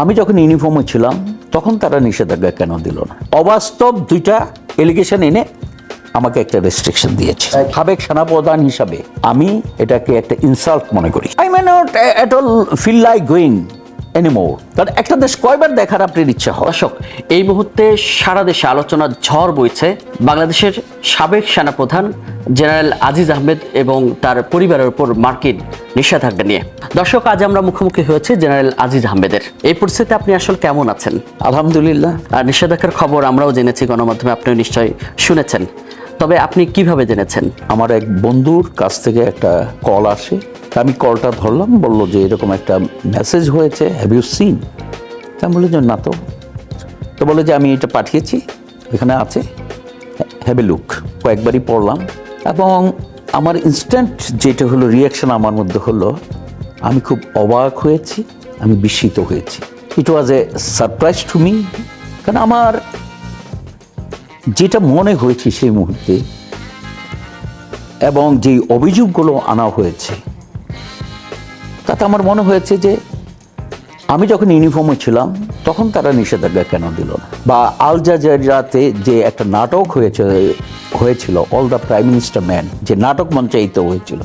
আমি যখন ইউনিফর্মে ছিলাম তখন তারা নিষেধাজ্ঞা কেন দিল না? অবাস্তব দুইটা এলিগেশন এনে আমাকে একটা রেস্ট্রিকশন দিয়েছে। সাবেক সেনাপ্রধান হিসাবে আমি এটাকে একটা ইনসাল্ট মনে করি। I may not at all feel like going anymore কারণ একটা দেশ কয়বার দেখার আপনার ইচ্ছা হয়? দর্শক এই মুহূর্তে সারা দেশে আলোচনার ঝড় বইছে বাংলাদেশের সাবেক সেনাপ্রধান জেনারেল আজিজ আহমেদ এবং তার পরিবারের উপর মার্কিন নিষেধাজ্ঞা নিয়ে। দর্শক আজ আমরা মুখোমুখি হয়েছে জেনারেল আজিজ আহমেদের। এই পরিস্থিতিতে আপনি আসলে কেমন আছেন? আলহামদুলিল্লাহ। আর নিষেধাজ্ঞার খবর আমরাও জেনেছি গণমাধ্যমে আপনি নিশ্চয়ই শুনেছেন। তবে আপনি কীভাবে জেনেছেন? আমার এক বন্ধুর কাছ থেকে একটা কল আসে আমি কলটা ধরলাম, বলল যে এরকম একটা মেসেজ হয়েছে হ্যাভ ইউ সিন তা আমি যে, না তো। তো বলে যে, আমি এটা পাঠিয়েছি, এখানে আছে। হ্যাভ এ লুক কয়েকবারই পড়লাম এবং আমার ইনস্ট্যান্ট যেটা হলো রিয়াকশন আমার মধ্যে হলো, আমি খুব অবাক হয়েছি, আমি বিস্মিত হয়েছি। It was a surprise to me কারণ আমার যেটা মনে হয়েছে সেই মুহূর্তে এবং যে অভিযোগগুলো আনা হয়েছে তাতে আমার মনে হয়েছে যে আমি যখন ইউনিফর্মে ছিলাম, তখন তারা নিষেধাজ্ঞা কেন দিল বা আল জাজিরাতে যে একটা নাটক হয়েছে, হয়েছিল all the prime minister man যে নাটক মঞ্চায়িত হয়েছিল,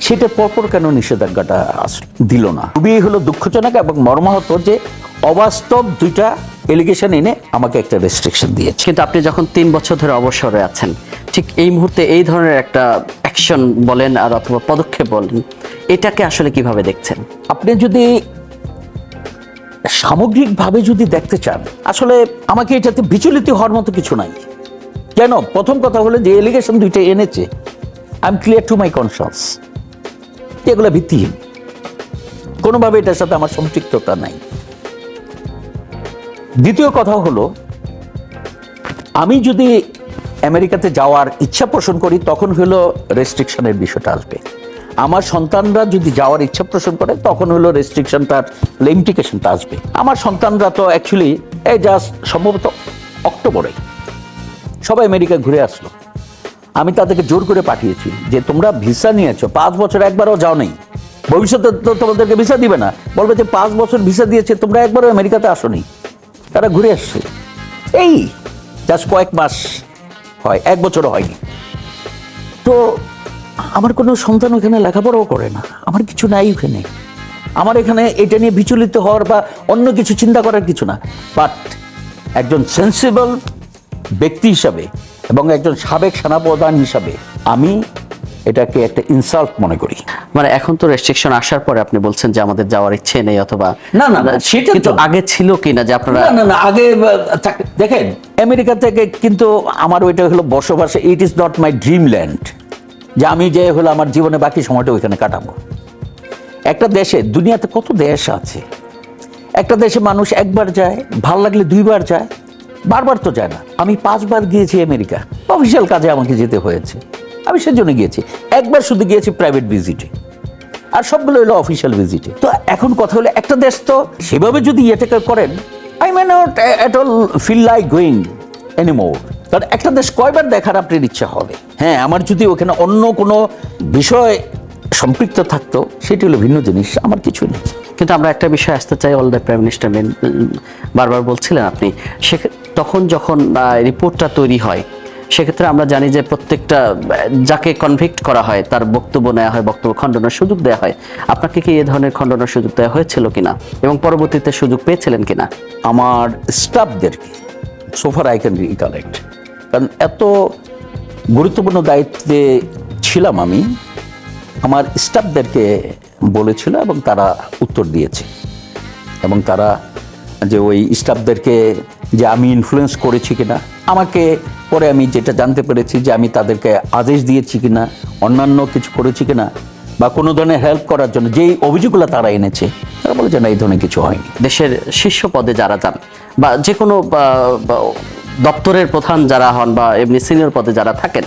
সেটা পরপর কেন নিষেধাজ্ঞাটা আস- দিল না? খুবই হলো দুঃখজনক এবং মর্মাহত যে অবাস্তব দুইটা এলিগেশন এনে আমাকে একটা রেস্ট্রিকশন দিয়েছে। কিন্তু আপনি যখন তিন বছর ধরে অবসরে আছেন, ঠিক এই মুহূর্তে এই ধরনের একটা অ্যাকশন বলেন আর অথবা পদক্ষেপ বলেন এটাকে আসলে কীভাবে দেখছেন? আপনি যদি সামগ্রিকভাবে যদি দেখতে চান, আসলে আমাকে এটাতে বিচলিত হওয়ার মতো কিছু নাই। কেন? প্রথম কথা হলো যে এলিগেশন দুইটা এনেছে। I am clear to my conscious এগুলো ভিত্তিহীন। কোনোভাবে এটার সাথে আমার সম্পৃক্ততা নাই। দ্বিতীয় কথা হলো, আমি যদি আমেরিকাতে যাওয়ার ইচ্ছা পোষণ করি, তখন হলো রেস্ট্রিকশনের বিষয়টা আসবে। আমার সন্তানরা যদি যাওয়ার ইচ্ছা পোষণ করে, তখন হলো রেস্ট্রিকশনটার ইমপ্লিকেশনটা আসবে। আমার সন্তানরা তো অ্যাকচুয়ালি এই জাস্ট সম্ভবত অক্টোবরে সবাই আমেরিকা ঘুরে আসলো। আমি তাদেরকে জোর করে পাঠিয়েছি যে, তোমরা ভিসা নিয়েছো, পাঁচ বছর একবারও যাও নেই। ভবিষ্যতে তো তোমাদেরকে ভিসা দিবে না। বলবে যে, পাঁচ বছর ভিসা দিয়েছে, তোমরা একবারও আমেরিকাতে আসোনি। তারা ঘুরে আসছে। এই জাস্ট কয়েক মাস হয়, এক বছরও হয়নি। তো আমার কোনো সন্তান ওখানে লেখাপড়াও করে না। আমার কিছু নাই ওখানে। আমার এখানে এটা নিয়ে বিচলিত হওয়ার বা অন্য কিছু চিন্তা করার কিছু না। বাট একজন সেন্সিবল ব্যক্তি হিসাবে এবং একজন সাবেক সেনাপ্রধান হিসাবে আমি এটাকে একটা ইনসাল্ট মনে করি। মানে এখন তো রেস্ট্রিকশন আসার পরে আপনি বলছেন যে আমাদের যাওয়ার ইচ্ছে নেই অথবা না, না, না, সেটা কিন্তু তো- আগে ছিল কিনা যে আপনারা না না না আগে দেখেন আমেরিকা থেকে কিন্তু আমার ওইটা হলো বসবাস it is not my dream land যে আমি যে হলো আমার জীবনে বাকি সময়টা ওইখানে কাটাবো। একটা দেশে, দুনিয়াতে কত দেশ আছে? একটা দেশে মানুষ একবার যায়, ভালো লাগলে দুইবার যায়, বারবার তো যায় না। আমি পাঁচবার গিয়েছি আমেরিকা, অফিসিয়াল কাজে আমাকে যেতে হয়েছে। আমি সেজন্য গিয়েছি। একবার শুধু গিয়েছি প্রাইভেট ভিজিটে। আর সবগুলো হলো অফিসিয়াল ভিজিটে। তো এখন কথা হলো, একটা দেশ তো সেভাবে যদি ইয়েটাকে করেন I may not at all feel like going anymore কারণ একটা দেশ কয়বার দেখার আপনার ইচ্ছা হবে। হ্যাঁ আমার যদি ওখানে অন্য কোনো বিষয় সম্পৃক্ত থাকতো সেটি হলো ভিন্ন জিনিস আমার কিছু নেই। কিন্তু আমরা একটা বিষয় আসতে চাই all the prime minister men বারবার বলছিলেন আপনি সে তখন যখন রিপোর্টটা তৈরি হয় সেক্ষেত্রে আমরা জানি যে প্রত্যেকটা যাকে কনভিক্ট করা হয় তার বক্তব্য নেওয়া হয় বক্তব্য খণ্ডনের সুযোগ দেওয়া হয়। আপনাকে কি এ ধরনের খণ্ডনের সুযোগ দেওয়া হয়েছিল কিনা? এবং পরবর্তীতে সুযোগ পেয়েছিলেন কিনা? আমার স্টাফদেরকে সোফার আই ক্যান রিকালেক্ট কারণ এত গুরুত্বপূর্ণ দায়িত্বে ছিলাম আমি, আমার স্টাফদেরকে বলেছিল এবং তারা উত্তর দিয়েছে। এবং তারা যে ওই স্টাফদেরকে যে আমি ইনফ্লুয়েন্স করেছি কিনা, আমাকে পরে আমি যেটা জানতে পেরেছি যে আমি তাদেরকে আদেশ দিয়েছি কিনা, অন্যান্য কিছু করেছি কিনা, বা কোনো ধরনের হেল্প করার জন্য যেই অভিযোগগুলো তারা এনেছে, তারা বলে যে না, এই ধরনের কিছু হয়নি। দেশের শীর্ষ পদে যারা যান, বা যে কোনো দপ্তরের প্রধান যারা হন বা এমনি সিনিয়র পদে যারা থাকেন,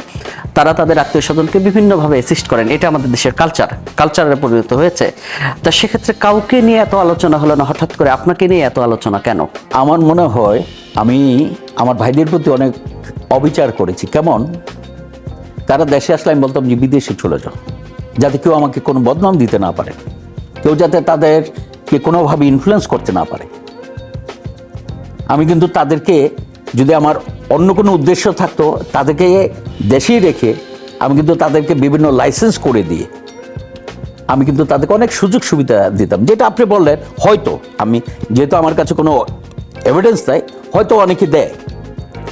তারা তাদের আত্মীয় স্বজনকে বিভিন্নভাবে অ্যাসিস্ট করেন। এটা আমাদের দেশের কালচার কালচারে পরিণত হয়েছে। তা সেক্ষেত্রে কাউকে নিয়ে এত আলোচনা হলো না, হঠাৎ করে আপনাকে নিয়ে এত আলোচনা কেন? আমার মনে হয় আমি, আমার ভাইদের প্রতি অনেক অবিচার করেছি। কেমন? তারা দেশে আসলে আমি বলতাম যে, বিদেশে চলে যাও, যাতে কেউ আমাকে কোনো বদনাম দিতে না পারে। কেউ যাতে তাদেরকে কোনোভাবে ইনফ্লুয়েন্স করতে না পারে। আমি কিন্তু তাদেরকে যদি আমার অন্য কোনো উদ্দেশ্য থাকতো তাদেরকে দেশেই রেখে আমি কিন্তু তাদেরকে বিভিন্ন লাইসেন্স করে দিয়ে আমি কিন্তু তাদেরকে অনেক সুযোগ সুবিধা দিতাম। যেটা আপনি বললেন হয়তো আমি যেহেতু আমার কাছে কোনো এভিডেন্স নাই হয়তো অনেকে দেয়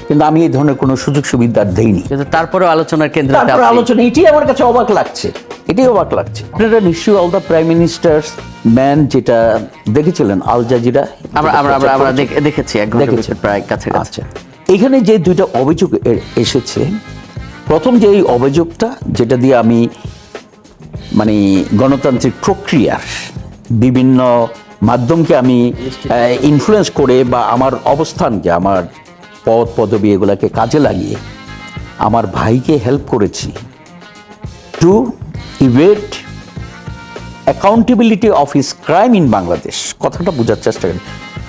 কিন্তু আমি এই ধরনের কোনো সুযোগ সুবিধা দেইনি। কিন্তু তারপরেও আলোচনার কেন্দ্রে আলোচনা এটি আমার কাছে অবাক লাগছে। এটাই অবাক লাগছে। আপনারা নিশ্চয়ই all the prime minister's man যেটা দেখেছিলেন আল জাজিরা আমরা আমরা আমরা আমরা দেখে- দেখেছি এক ঘণ্টা প্রায় কাছাকাছি। আচ্ছা। এখানে যে দুইটা অভিযোগ এসেছে প্রথম যে এই অভিযোগটা যেটা দিয়ে আমি মানে গণতান্ত্রিক প্রক্রিয়ার বিভিন্ন মাধ্যমকে আমি ইনফ্লুয়েন্স করে বা আমার অবস্থানকে আমার পদ পদবি এগুলাকে কাজে লাগিয়ে আমার ভাইকে হেল্প করেছি to evade accountability of his crime in Bangladesh কথাটা বোঝার চেষ্টা করেন।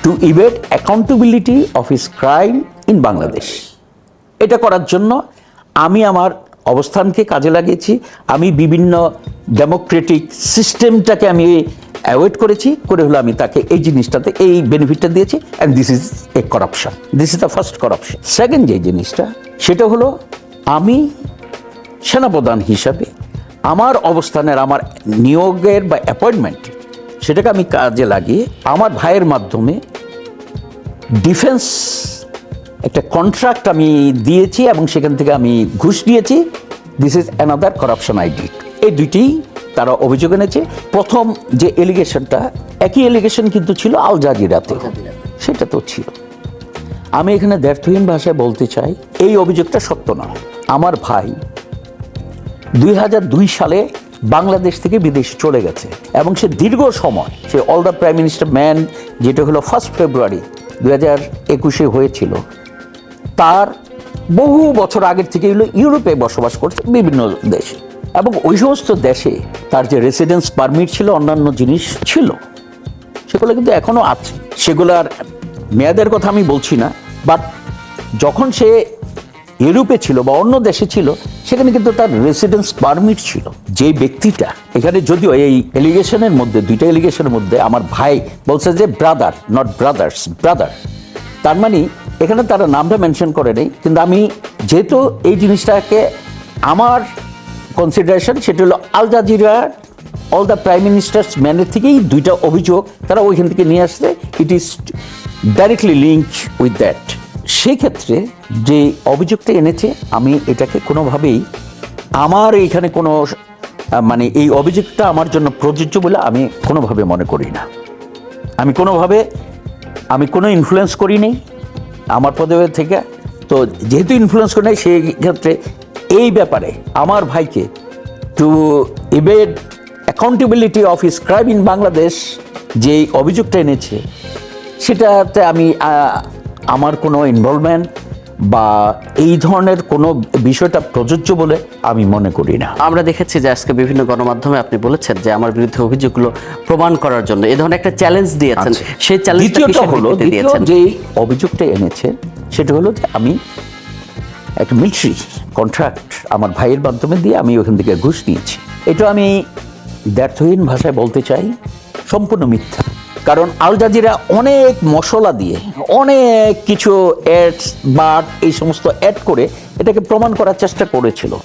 To evade accountability of his crime in Bangladesh এটা করার জন্য আমি আমার অবস্থানকে কাজে লাগিয়েছি। আমি বিভিন্ন ডেমোক্রেটিক সিস্টেমটাকে আমি অ্যাভয়েড করেছি। করে হলো আমি তাকে এই জিনিসটাতে এই বেনিফিটটা দিয়েছি। And this is a corruption this is the first corruption second যে জিনিসটা, সেটা হলো আমি সেনাপ্রধান হিসাবে আমার অবস্থানের, আমার নিয়োগের বা অ্যাপয়েন্টমেন্ট সেটাকে আমি কাজে লাগিয়ে আমার ভাইয়ের মাধ্যমে ডিফেন্স একটা কন্ট্রাক্ট আমি দিয়েছি এবং সেখান থেকে আমি ঘুষ দিয়েছি this is another corruption ID এই দুইটি তারা অভিযোগ এনেছে। প্রথম যে এলিগেশনটা একই এলিগেশন কিন্তু ছিল আল জাজিরাতে। সেটা তো ছিল। আমি এখানে দ্ব্যর্থহীন ভাষায় বলতে চাই, এই অভিযোগটা সত্য না আমার ভাই দুই সালে বাংলাদেশ থেকে বিদেশে চলে গেছে এবং সে দীর্ঘ সময় সে all the prime minister man যেটা হলো ফার্স্ট ফেব্রুয়ারি দুই হাজার একুশে হয়েছিল, তার বহু বছর আগের থেকে হলো ইউরোপে বসবাস করছে বিভিন্ন দেশে এবং ওই সমস্ত দেশে তার যে রেসিডেন্স পারমিট ছিল, অন্যান্য জিনিস ছিল, সেগুলো কিন্তু এখনও আছে। সেগুলার মেয়াদের কথা আমি বলছি না বাট যখন সে ইউরোপে ছিল বা অন্য দেশে ছিল, সেখানে কিন্তু তার রেসিডেন্স পারমিট ছিল। যে ব্যক্তিটা, এখানে যদিও এই এলিগেশনের মধ্যে, দুইটা এলিগেশনের মধ্যে আমার ভাই বলছে যে ব্রাদার নট ব্রাদার্স ব্রাদার তার মানে এখানে তারা নামটা মেনশন করে নেই, কিন্তু আমি যেহেতু এই জিনিসটাকে আমার কনসিডারেশন সেটা হলো আল জাজিরার অল দ্য প্রাইম মিনিস্টার্স ম্যানের থেকেই দুইটা অভিযোগ তারা ওইখান থেকে নিয়ে আসছে। It is directly link with that সেই ক্ষেত্রে যে অভিযোগটা এনেছে, আমি এটাকে কোনোভাবেই আমার এইখানে কোনো মানে এই অভিযোগটা আমার জন্য প্রযোজ্য বলে আমি কোনোভাবে মনে করি না। আমি কোনোভাবে, আমি কোনো ইনফ্লুয়েন্স করি নেই আমার পদে থেকে। তো যেহেতু ইনফ্লুয়েন্স করি নাই সেই ক্ষেত্রে এই ব্যাপারে আমার ভাইকে to evade accountability of crime in Bangladesh যে অভিযোগটা এনেছে, সেটাতে আমি আমার কোনো ইনভলভমেন্ট বা এই ধরনের কোনো বিষয়টা প্রযোজ্য বলে আমি মনে করি না। আমরা দেখেছি যে আজকে বিভিন্ন গণমাধ্যমে আপনি বলেছেন যে আমার বিরুদ্ধে অভিযোগগুলো প্রমাণ করার জন্য এই ধরনের একটা চ্যালেঞ্জ দিয়েছেন। সেই চ্যালেঞ্জটা আচ্ছা। দ্বিতীয়টা কিসের হলো যে অভিযোগটা এনেছে সেটা হলো যে আমি একটা মিলিটারি কন্ট্রাক্ট আমার ভাইয়ের মাধ্যমে দিয়ে আমি ওখান থেকে ঘুষ নিয়েছি। এটা আমি ব্যর্থহীন ভাষায় বলতে চাই সম্পূর্ণ মিথ্যা। কারণ আল জাজিরা অনেক মশলা দিয়ে, অনেক কিছু অ্যাডস বাট এই সমস্ত অ্যাড করে এটাকে প্রমাণ করার চেষ্টা করেছিল।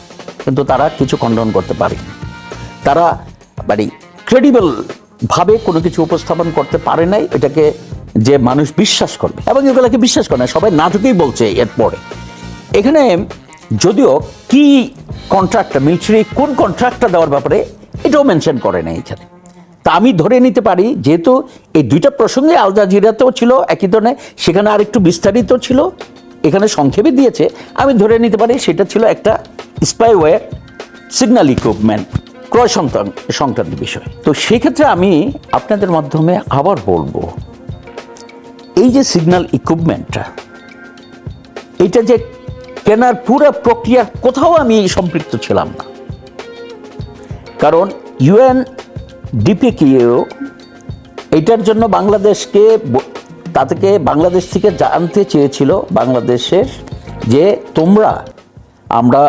কিন্তু তারা কিছু খণ্ডন করতে পারেনি। তারা মানে ক্রেডিবল ভাবে কোনো কিছু উপস্থাপন করতে পারে নাই, এটাকে যে মানুষ বিশ্বাস করবে। এবং এগুলোকে বিশ্বাস করে না, সবাই না নাটকেই বলছে এরপরে। এখানে যদিও কি কন্ট্রাক্টটা মিলিটারি কোন কন্ট্রাক্টটা দেওয়ার ব্যাপারে এটাও মেনশন করে না এখানে। তা আমি ধরে নিতে পারি, যেহেতু এই দুইটা প্রসঙ্গে আল জাজিরাতেও ছিল, একই ধরনের। সেখানে আরেকটু বিস্তারিত ছিল, এখানে সংক্ষেপে দিয়েছে। আমি ধরে নিতে পারি, সেটা ছিল একটা স্পাইওয়্যার সিগন্যাল ইকুইপমেন্ট ক্রয় সংক্রান্ত সংক্রান্ত বিষয়। তো সেক্ষেত্রে আমি আপনাদের মাধ্যমে আবার বলব, এই যে সিগন্যাল ইকুইপমেন্টটা এটা যে কেনার পুরো প্রক্রিয়ার কোথাও আমি সম্পৃক্ত ছিলাম না। কারণ ইউএন ডিপিকেও এটার জন্য বাংলাদেশকে তাদেরকে বাংলাদেশ থেকে জানতে চেয়েছিল বাংলাদেশের যে তোমরা, আমরা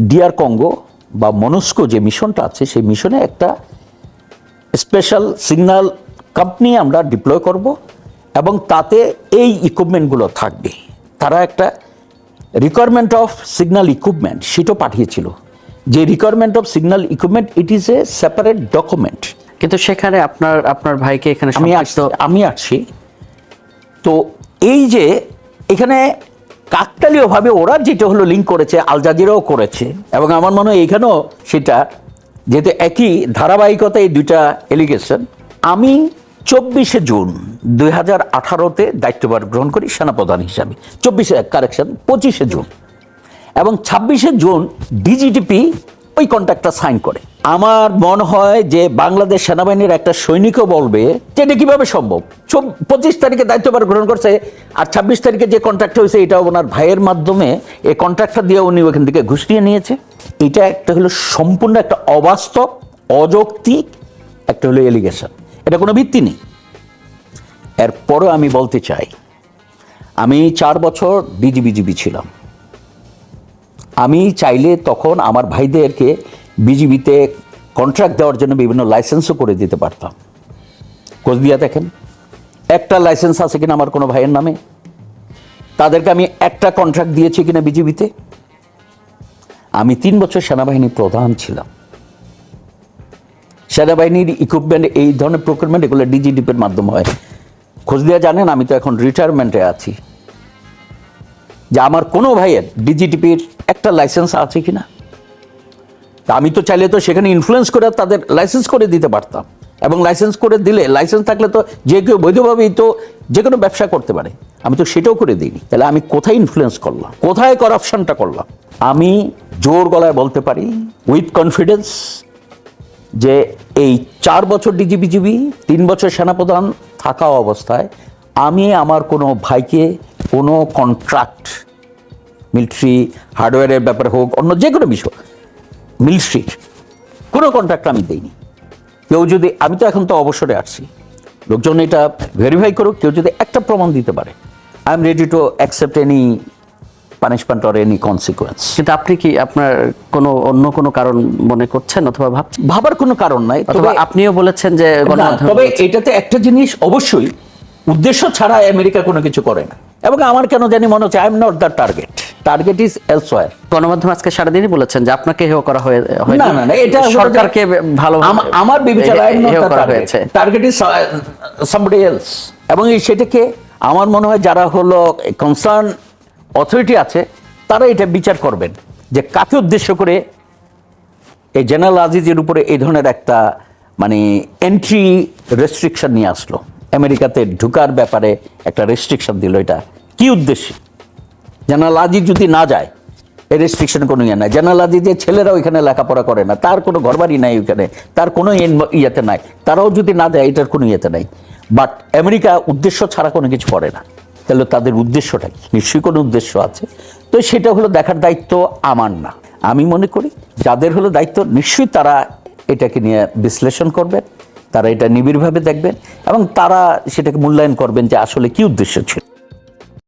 ডিয়ার কঙ্গো বা মনস্কো যে মিশনটা আছে, সেই মিশনে একটা স্পেশাল সিগন্যাল কোম্পানি আমরা ডিপ্লয় করব এবং তাতে এই ইকুইপমেন্টগুলো থাকবে। তারা একটা রিকোয়ারমেন্ট অফ সিগন্যাল ইকুইপমেন্ট সেটাও পাঠিয়েছিল। যে requirement of signal equipment it is a separate document কিন্তু সেখানে আপনার আপনার ভাইকে এখানে আমি আমি আসছি। তো এই যে এখানে কাকতালীয়ভাবে ওরা যেটা হলো লিঙ্ক করেছে আল জাজিরাও করেছে এবং আমার মনে হয় এখানেও সেটা যেহেতু একই ধারাবাহিকতা এই দুইটা এলিগেশন আমি চব্বিশে জুন দুই হাজার আঠারোতে দায়িত্বভার গ্রহণ করি সেনাপ্রধান হিসাবে। চব্বিশে কারেকশন পঁচিশে জুন। এবং ছাব্বিশে জুন ডিজিটিপি ওই কন্ট্রাক্টটা সাইন করে। আমার মনে হয় যে বাংলাদেশ সেনাবাহিনীর একটা সৈনিকও বলবে যে এটা কীভাবে সম্ভব। পঁচিশ তারিখে দায়িত্বভার গ্রহণ করছে আর ছাব্বিশ তারিখে যে কন্ট্রাক্ট হয়েছে এটা ওনার ভাইয়ের মাধ্যমে এই কন্ট্রাক্টটা দিয়ে উনি ওখান থেকে ঘুষ নিয়ে নিয়েছে। এটা একটা হলো সম্পূর্ণ একটা অবাস্তব, অযৌক্তিক, একটা হলো এলিগেশন এটা কোনো ভিত্তি নেই। এরপরও আমি বলতে চাই, আমি চার বছর ডিজিবিজিবি ছিলাম। আমি চাইলে তখন আমার ভাইদেরকে বিজিবিতে কন্ট্রাক্ট দেওয়ার জন্য বিভিন্ন লাইসেন্সও করে দিতে পারতাম। কোচবিয়া দেখেন, একটা লাইসেন্স আছে কিনা আমার কোনো ভাইয়ের নামে? তাদেরকে আমি একটা কন্ট্রাক্ট দিয়েছি কিনা বিজিবিতে? আমি তিন বছর সেনাবাহিনী প্রধান ছিলাম। সেনাবাহিনীর ইকুইপমেন্ট এই ধরনের প্রকুরমেন্ট এগুলো ডিজিডিপির মাধ্যমে হয়। খোঁজ দিয়ে জানেন, আমি তো এখন রিটায়ারমেন্টে আছি। যে আমার কোনো ভাইয়ের ডিজিটিপির একটা লাইসেন্স আছে কিনা। তা আমি তো চাইলে তো সেখানে ইনফ্লুয়েন্স করে তাদের লাইসেন্স করে দিতে পারতাম। এবং লাইসেন্স করে দিলে লাইসেন্স থাকলে তো যে কেউ বৈধভাবেই তো যে কোনো ব্যবসা করতে পারে। আমি তো সেটাও করে দিইনি। তাহলে আমি কোথায় ইনফ্লুয়েন্স করলাম? কোথায় করাপশনটা করলাম? আমি জোর গলায় বলতে পারি উইথ কনফিডেন্স যে এই চার বছর ডিজিবিজিবি তিন বছর সেনাপ্রধান থাকা অবস্থায়, আমি আমার কোনো ভাইকে কোনো কন্ট্রাক্ট মিলিটারি হার্ডওয়্যারের ব্যাপারে হোক অন্য যে কোনো বিষয় মিলিটারির কোনো কন্ট্রাক্ট আমি দিইনি। কেউ যদি আমি তো এখন তো অবসরে আসছি লোকজন এটা ভেরিফাই করুক কেউ যদি একটা প্রমাণ দিতে পারে I am ready to accept any punishment or any consequence কিন্তু আপনি কি আপনার কোনো অন্য কোনো কারণ মনে করছেন অথবা ভাবছেন? ভাবার কোনো কারণ নাই অথবা তবে আপনিও বলেছেন যে তবে এটাতে একটা জিনিস অবশ্যই উদ্দেশ্য ছাড়া আমেরিকা কোনো কিছু করে না। এবং আমার কেন জানি মনে হচ্ছে I am not the target target is elsewhere গণমাধ্যম আজকে সারাদিনই বলেছেন যে আপনাকে হেয় করা হয়ে না না না এটা সরকারকে ভালো আমার বিবেচনা I am not the target হয়েছে। টার্গেট ইজ সামবডি এলস এবং এই সেটাকে আমার মনে হয় যারা হলো কনসার্ন অথরিটি আছে তারা এটা বিচার করবেন যে কাকে উদ্দেশ্য করে এই জেনারেল আজিজের উপরে এই ধরনের একটা মানে এন্ট্রি রেস্ট্রিকশন নিয়ে আসলো। আমেরিকাতে ঢুকার ব্যাপারে একটা রেস্ট্রিকশন দিল এটা। কি উদ্দেশ্যে? জেনারেল আজিজ যদি না যায়, এই রেস্ট্রিকশন কোনো ইয়ে নাই। জেনারেল আজিজের ছেলেরা ওইখানে লেখাপড়া করে না, তার কোনো ঘরবাড়ি নাই ওইখানে, তার কোনো ইন- ইয়েতে নাই। তারাও যদি না দেয়, এটার কোনো ইয়েতে নাই। বাট আমেরিকা উদ্দেশ্য ছাড়া কোনো কিছু করে না। তাহলে তাদের উদ্দেশ্যটা কি? নিশ্চয়ই কোনো উদ্দেশ্য আছে। তো সেটা হলো দেখার দায়িত্ব আমার না। আমি মনে করি, যাদের হলো দায়িত্ব, নিশ্চয়ই তারা এটাকে নিয়ে বিশ্লেষণ করবেন। তারা এটা নিবিড়ভাবে দেখবেন এবং তারা সেটাকে মূল্যায়ন করবেন যে আসলে কি উদ্দেশ্য ছিল।